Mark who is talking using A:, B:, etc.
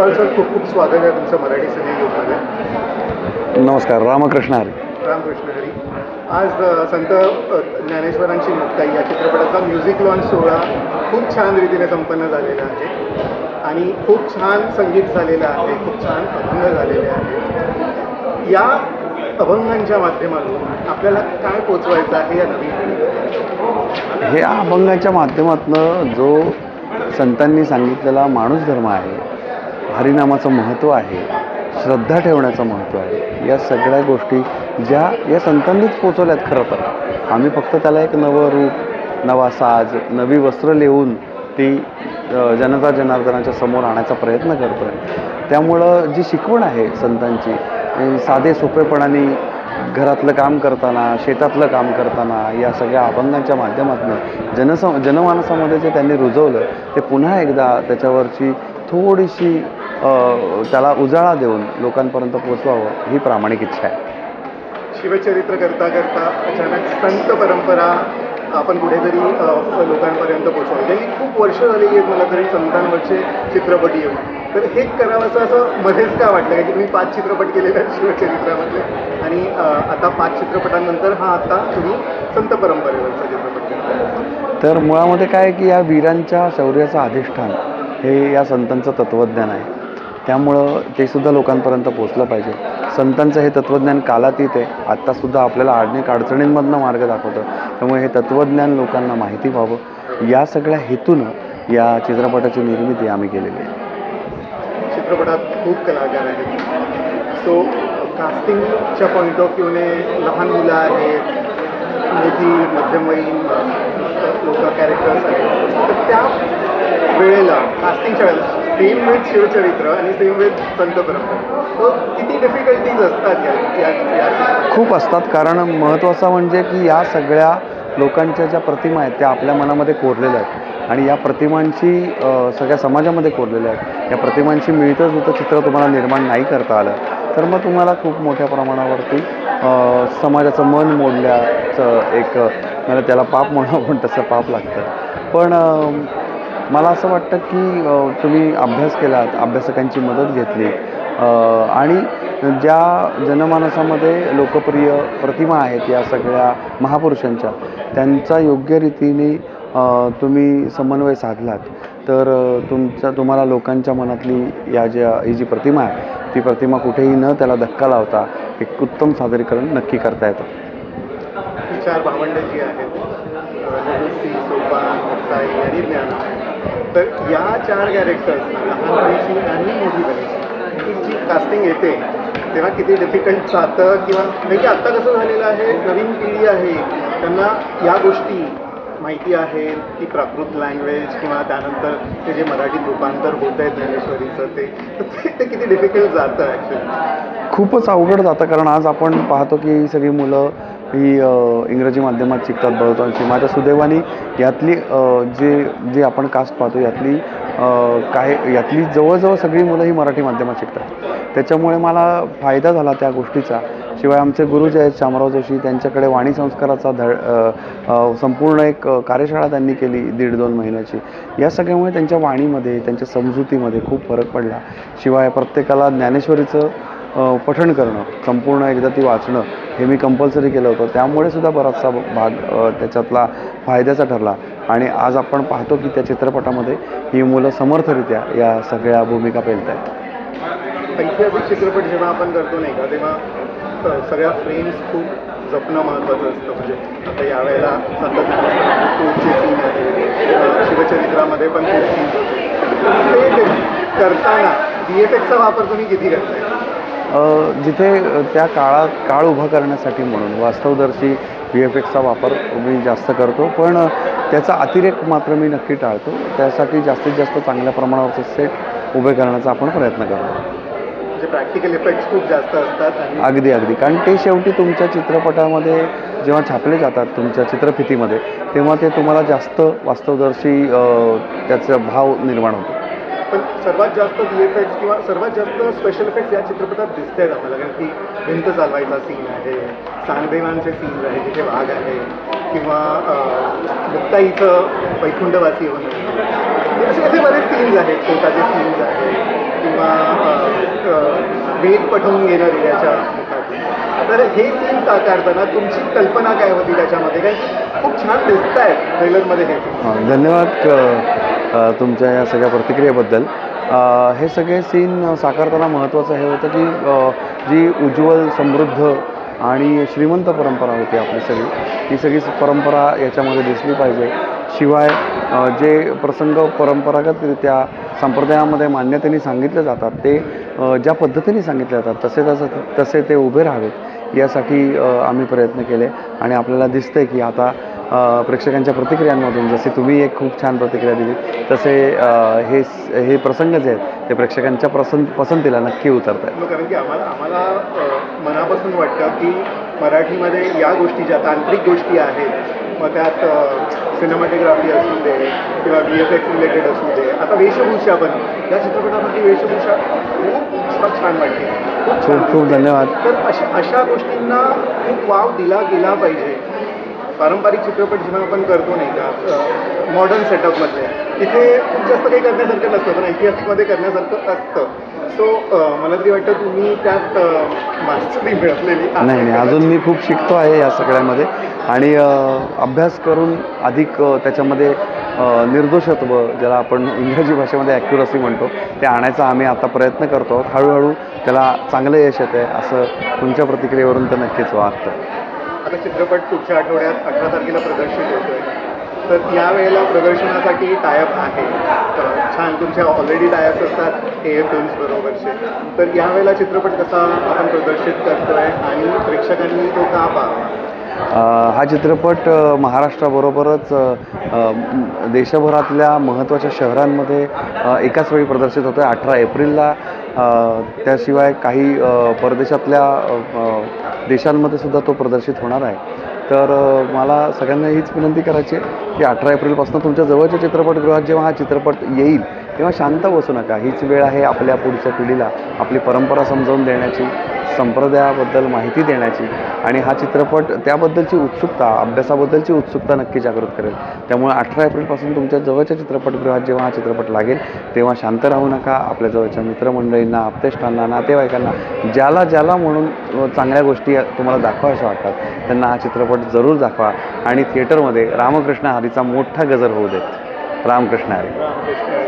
A: Gopal sir खूप खूप स्वागत आहे तुमचं मराठी ग्रुपमध्ये
B: नमस्कार रामकृष्ण हरी.
A: रामकृष्ण हरी. आज संत ज्ञानेश्वरांची मुक्ताई या चित्रपटाचा म्युझिक लॉन्च सोहळा खूप छान रीतीने संपन्न झालेला आहे. आणि खूप छान संगीत झालेलं आहे खूप छान अभंग झालेले आहे या अभंगांच्या माध्यमातून आपल्याला काय पोचवायचं आहे या नवीन
B: हे अभंगाच्या माध्यमातून जो संतांनी सांगितलेला माणूस धर्म आहे हरिनामाचं महत्त्व आहे श्रद्धा ठेवण्याचं महत्त्व आहे. या सगळ्या गोष्टी ज्या या संतांनीच पोचवल्यात खरं तर. आम्ही फक्त त्याला एक नवं रूप नवा साज नवी वस्त्र लिहून ती जनता जनार्दनाच्या समोर आणायचा प्रयत्न करतो आहे त्यामुळं जी शिकवण आहे संतांची साधे सोपेपणाने घरातलं काम करताना शेतातलं काम करताना या सगळ्या अभंगांच्या माध्यमातून जनस जनमानसामध्ये जे त्यांनी रुजवलं ते पुन्हा एकदा त्याच्यावरची थोडीशी त्याला उजाळा देऊन लोकांपर्यंत पोचवावं ही प्रामाणिक इच्छा आहे.
A: शिवचरित्र करता करता अचानक संत परंपरा आपण कुठेतरी लोकांपर्यंत पोहोचवली. गेली खूप वर्ष झाली आहेत मला तरी संतांवरचे चित्रपट येऊन. तर हे करावंसं असं मध्येच का वाटलं? का की तुम्ही पाच चित्रपट केलेले आहेत शिवचरित्रामधले. आणि आता पाच चित्रपटांनंतर हा आता तुम्ही संत परंपरेवरचा चित्रपट करताय
B: तर मुळामध्ये काय की या वीरांच्या शौर्याचं अधिष्ठान हे या संतांचं तत्त्वज्ञान आहे. त्यामुळं ते सुद्धा लोकांपर्यंत पोचलं पाहिजे. संतांचं हे तत्त्वज्ञान कालातीत आहे. आत्तासुद्धा आपल्याला अनेक अडचणींमधनं मार्ग दाखवतं. त्यामुळे हे तत्त्वज्ञान लोकांना माहिती व्हावं. या सगळ्या हेतूनं या चित्रपटाची निर्मिती आम्ही केलेली आहे.
A: चित्रपटात खूप कलाकार आहेत. सो कास्टिंगच्या पॉईंट ऑफ व्ह्यूने लहान मुलं आहेत मोठी मध्यमवयीन लोक कॅरेक्टर्स आहेत. तर त्या वेळेला कास्टिंगच्या वेळेला सेम विथ शिवचरित्र आणि सेम विथ संत परंपरा किती डिफिकल्टीज असतात या
B: खूप असतात. कारण महत्त्वाचं म्हणजे की या सगळ्या लोकांच्या ज्या प्रतिमा आहेत त्या आपल्या मनामध्ये कोरलेल्या आहेत. आणि या प्रतिमांची सगळ्या समाजामध्ये कोरलेल्या आहेत. या प्रतिमांशी मिळतं जुळतं चित्र तुम्हाला निर्माण नाही करता आलं तर मग तुम्हाला खूप मोठ्या प्रमाणावरती समाजाचं मन मोडल्याचं एक मला त्याला पाप म्हणून आपण तसं पाप लागतं. पण मला असं वाटतं की तुम्ही अभ्यास केलात अभ्यासकांची मदत घेतली. आणि ज्या जनमानसामध्ये लोकप्रिय प्रतिमा आहेत या सगळ्या महापुरुषांच्या त्यांचा योग्य रीतीने तुम्ही समन्वय साधलात. तर अ, तुमच्या तुम्हाला लोकांच्या मनातली या ज्या ही जी प्रतिमा आहे ती प्रतिमा कुठेही न त्याला धक्का लावता एक उत्तम सादरीकरण नक्की करता येतं.
A: चार भावंड जी आहेत तर या चार कॅरेक्टर्स लहानपणीची आणि मोठीपणीची ही जी कास्टिंग येते तेव्हा किती डिफिकल्ट जातं किंवा म्हणजे की आत्ता कसं झालेलं आहे नवीन पिढी आहे त्यांना या गोष्टी माहिती आहे की प्राकृत लँग्वेज किंवा त्यानंतर ते जे मराठीत रूपांतर होत आहे ज्ञानेश्वरीचं ते तर ते- किती डिफिकल्ट जातं ॲक्च्युली
B: खूपच अवघड जातं कारण आज आपण पाहतो की सगळी मुलं ही इंग्रजी माध्यमात शिकतात बहुतांशी. माझ्या सुदैवाने यातली जे जे आपण कास्ट पाहतो यातली काय यातली जवळजवळ सगळी मुलं ही मराठी माध्यमात शिकतात. त्याच्यामुळे मला फायदा झाला त्या गोष्टीचा. शिवाय आमचे गुरु जे आहेत शामराव जोशी त्यांच्याकडे वाणी संस्काराचा धड संपूर्ण एक कार्यशाळा त्यांनी केली दीड दोन महिन्याची. या सगळ्यामुळे त्यांच्या वाणीमध्ये त्यांच्या समजुतीमध्ये खूप फरक पडला. शिवाय प्रत्येकाला ज्ञानेश्वरीचं पठण करणं संपूर्ण एकदा ती वाचणं हे मी कंपल्सरी केलं होतं. त्यामुळे सुद्धा बराचसा भाग त्याच्यातला फायद्याचा ठरला. आणि आज आपण पाहतो की त्या चित्रपटामध्ये ही मुलं समर्थरित्या या सगळ्या भूमिका पेलत आहेत
A: ऐतिहासिक चित्रपट जेव्हा आपण करतो नाही का तेव्हा सगळ्या फ्रेम्स खूप जपणं महत्त्वाचं असतं. म्हणजे आता यावेळेला संत सीन आहे शिवचरित्रामध्ये पण होते. ते करताना बी एफ एक्सचा वापर तुम्ही किती करताय?
B: जिथे त्या काळात काळ उभा करण्यासाठी म्हणून वास्तवदर्शी व्ही एफ एक्सचा वापर मी जास्त करतो पण त्याचा अतिरेक मात्र मी नक्की टाळतो. त्यासाठी जास्तीत जास्त चांगल्या प्रमाणावरचे सेट उभे करण्याचा आपण प्रयत्न करतो.
A: म्हणजे प्रॅक्टिकल इफेक्ट्स खूप जास्त असतात
B: अगदी अगदी. कारण ते शेवटी तुमच्या चित्रपटामध्ये जेव्हा छापले जातात तुमच्या चित्रफितीमध्ये तेव्हा ते तुम्हाला जास्त वास्तवदर्शी त्याचा भाव निर्माण होतो.
A: पण सर्वात जास्त व्ही एफ एक्स किंवा सर्वात जास्त स्पेशल इफेक्ट्स या चित्रपटात दिसत आहेत आम्हाला. कारण की भिंत चालवायचा सीन आहे सांगदेवांचे सीन आहे जिथे वाघ आहे किंवा अं, मुक्ताईचं वैकुंठवासी होणं म्हणजे असे असे बरेच सीन्स आहेत कोटाचे सीन्स आहेत किंवा वेद पठवून घेणारी त्याच्या मुखातून. तर हे सीन साकारताना तुमची कल्पना काय होती त्याच्यामध्ये? कारण खूप छान दिसत आहेत ट्रेलरमध्ये हे
B: धन्यवाद तुमच्या या सगळ्या प्रतिक्रियेबद्दल. हे सगळे सीन साकारताना महत्त्वाचं हे होतं की जी उज्ज्वल समृद्ध आणि श्रीमंत परंपरा होती आपली सगळी ही सगळी परंपरा याच्यामध्ये दिसली पाहिजे. शिवाय जे प्रसंग परंपरागतरित्या संप्रदायामध्ये मान्यतेने सांगितले जातात ते ज्या पद्धतीने सांगितले जातात तसे तसं तसे ते उभे राहावेत यासाठी आम्ही प्रयत्न केले आणि आपल्याला दिसतंय की आता प्रेक्षकांच्या प्रतिक्रियांमधून जसे तुम्ही एक खूप छान प्रतिक्रिया दिली तसे हे हे प्रसंग जे आहेत ते प्रेक्षकांच्या पसंत पसंतीला नक्की उतरत आहेत.
A: मग कारण की आम्हाला आम्हाला मनापासून वाटतं की मराठीमध्ये या गोष्टी ज्या तांत्रिक गोष्टी आहेत मग त्यात सिनेमॅटोग्राफी असू दे किंवा व्ही एफ एक्स रिलेटेड असू दे आता वेशभूषा पण या चित्रपटामध्ये वेशभूषा खूप छान वाटते. खूप
B: खूप. धन्यवाद.
A: तर अशा अशा गोष्टींना खूप वाव दिला गेला पाहिजे. पारंपरिक चित्रपट जेव्हा आपण करतो नाही का मॉडर्न सेटअपमध्ये तिथे खूप जास्त काही करण्यासारखं नसतं पण ऐतिहासिकमध्ये करण्यासारखं असतं. सो मला तरी वाटतं तुम्ही त्यात मास्टरी मिळवलेली
B: नाही नाही अजून मी खूप शिकतो आहे या सगळ्यामध्ये. आणि अभ्यास करून अधिक त्याच्यामध्ये निर्दोषत्व ज्याला आपण इंग्रजी भाषेमध्ये ॲक्युरसी म्हणतो ते आणायचा आम्ही आता प्रयत्न करतो आहोत. हळूहळू त्याला चांगलं यश येतं आहे असं तुमच्या प्रतिक्रियेवरून तर नक्कीच वाटतं.
A: आता चित्रपट पुढच्या आठवड्यात अठरा तारखेला प्रदर्शित होतोय. तर यावेळेला प्रदर्शनासाठी टायप आहे. तर छान तुमच्या ऑलरेडी टायप्स असतात ए फिल्म्स बरोबरचे. तर यावेळेला चित्रपट कसा आपण प्रदर्शित करतोय आणि प्रेक्षकांनी तो का पाहावा?
B: हा चित्रपट महाराष्ट्राबरोबरच देशभरातल्या महत्त्वाच्या शहरांमध्ये एकाच वेळी प्रदर्शित होतो आहे अठरा एप्रिलला त्याशिवाय काही परदेशातल्या देशांमध्ये सुद्धा तो प्रदर्शित होणार आहे. तर मला सगळ्यांना हीच विनंती करायची आहे की अठरा एप्रिलपासून तुमच्या जवळच्या चित्रपटगृहात जेव्हा हा चित्रपट येईल तेव्हा शांत बसू नका. हीच वेळ आहे आपल्या पुढच्या पिढीला आपली परंपरा समजावून देण्याची. संप्रदायाबद्दल माहिती देण्याची आणि हा चित्रपट त्याबद्दलची उत्सुकता अभ्यासाबद्दलची उत्सुकता नक्की जागृत करेल. त्यामुळे अठरा एप्रिलपासून तुमच्या जवळच्या चित्रपटगृहात जेव्हा हा चित्रपट लागेल तेव्हा शांत राहू नका. आपल्या जवळच्या मित्रमंडळींना आप्तेष्टांना नातेवाईकांना ज्याला ज्याला म्हणून चांगल्या गोष्टी तुम्हाला दाखवायच्या वाटतात त्यांना हा चित्रपट जरूर दाखवा. आणि थिएटरमध्ये रामकृष्ण हरीचा मोठा गजर होऊ देत. रामकृष्ण हरी.